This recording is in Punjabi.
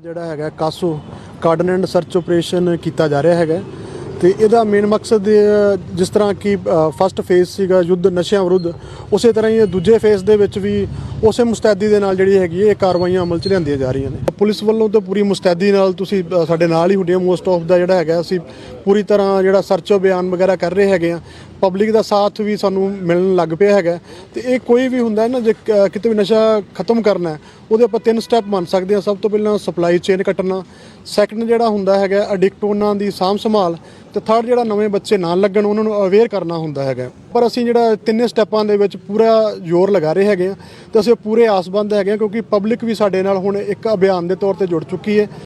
ਜਿਹੜਾ ਹੈਗਾ CASO cordon and search operation ਕੀਤਾ ਜਾ ਰਿਹਾ ਹੈਗਾ। ਤੇ ਇਹਦਾ ਮੇਨ ਮਕਸਦ ਜਿਸ ਤਰ੍ਹਾਂ ਕਿ ਫਸਟ ਫੇਜ਼ ਸੀਗਾ ਯੁੱਧ ਨਸ਼ਿਆਂ ਵਿਰੁੱਧ, ਉਸੇ ਤਰ੍ਹਾਂ ਹੀ ਦੂਜੇ ਫੇਜ਼ ਦੇ ਵਿੱਚ ਵੀ ਉਸੇ ਮੁਸਤੈਦੀ ਦੇ ਨਾਲ ਜਿਹੜੀ ਹੈਗੀ ਹੈ, ਇਹ ਕਾਰਵਾਈਆਂ ਅਮਲ 'ਚ ਲਿਆਂਦੀਆਂ ਜਾ ਰਹੀਆਂ ਨੇ। ਪੁਲਿਸ ਵੱਲੋਂ ਤਾਂ ਪੂਰੀ ਮੁਸਤੈਦੀ ਨਾਲ ਤੁਸੀਂ ਸਾਡੇ ਨਾਲ ਹੀ ਹੁੰਦੇ ਹੋ। ਮੋਸਟ ਆਫ ਦਾ ਜਿਹੜਾ ਹੈਗਾ, ਅਸੀਂ ਪੂਰੀ ਤਰ੍ਹਾਂ ਜਿਹੜਾ ਸਰਚ ਅਭਿਆਨ ਵਗੈਰਾ ਕਰ ਰਹੇ ਹੈਗੇ ਆ ਪਬਲਿਕ ਦਾ ਸਾਥ ਵੀ ਸਾਨੂੰ ਮਿਲਣ ਲੱਗ ਪਿਆ ਹੈਗਾ। ਤੇ ਇਹ ਕੋਈ ਵੀ ਹੁੰਦਾ ਨਾ, ਜੇ ਕਿਤੇ ਵੀ ਨਸ਼ਾ ਖਤਮ ਕਰਨਾ ਉਹਦੇ ਆਪਾਂ ਤਿੰਨ ਸਟੈਪ ਮੰਨ ਸਕਦੇ ਹਾਂ। ਸਭ ਤੋਂ ਪਹਿਲਾਂ ਸਪਲਾਈ ਚੇਨ ਕੱਟਣਾ। ਸੈਕੰਡ ਜਿਹੜਾ ਹੁੰਦਾ ਹੈਗਾ ਐਡਿਕਟ ਉਹਨਾਂ ਦੀ ਸਾਂਭ ਸੰਭਾਲ ਤੇ ਥਰਡ ਜਿਹੜਾ ਨਵੇਂ ਬੱਚੇ ਨਾਲ ਲੱਗਣ, ਉਹਨਾਂ ਨੂੰ ਅਵੇਅਰ ਕਰਨਾ ਹੁੰਦਾ ਹੈਗਾ। ਪਰ ਅਸੀਂ ਜਿਹੜਾ ਤਿੰਨੇ ਸਟੈਪਾਂ ਦੇ ਵਿੱਚ ਪੂਰਾ ਜ਼ੋਰ ਲਗਾ ਰਹੇ ਹੈਗੇ ਆ, ਤੇ ਅਸੀਂ ਪੂਰੇ ਆਸਬੰਦ ਹੈਗੇ ਆ, ਕਿਉਂਕਿ ਪਬਲਿਕ ਵੀ ਸਾਡੇ ਨਾਲ ਹੁਣ ਇੱਕ ਅਭਿਆਨ ਦੇ ਤੌਰ ਤੇ ਜੁੜ ਚੁੱਕੀ ਹੈ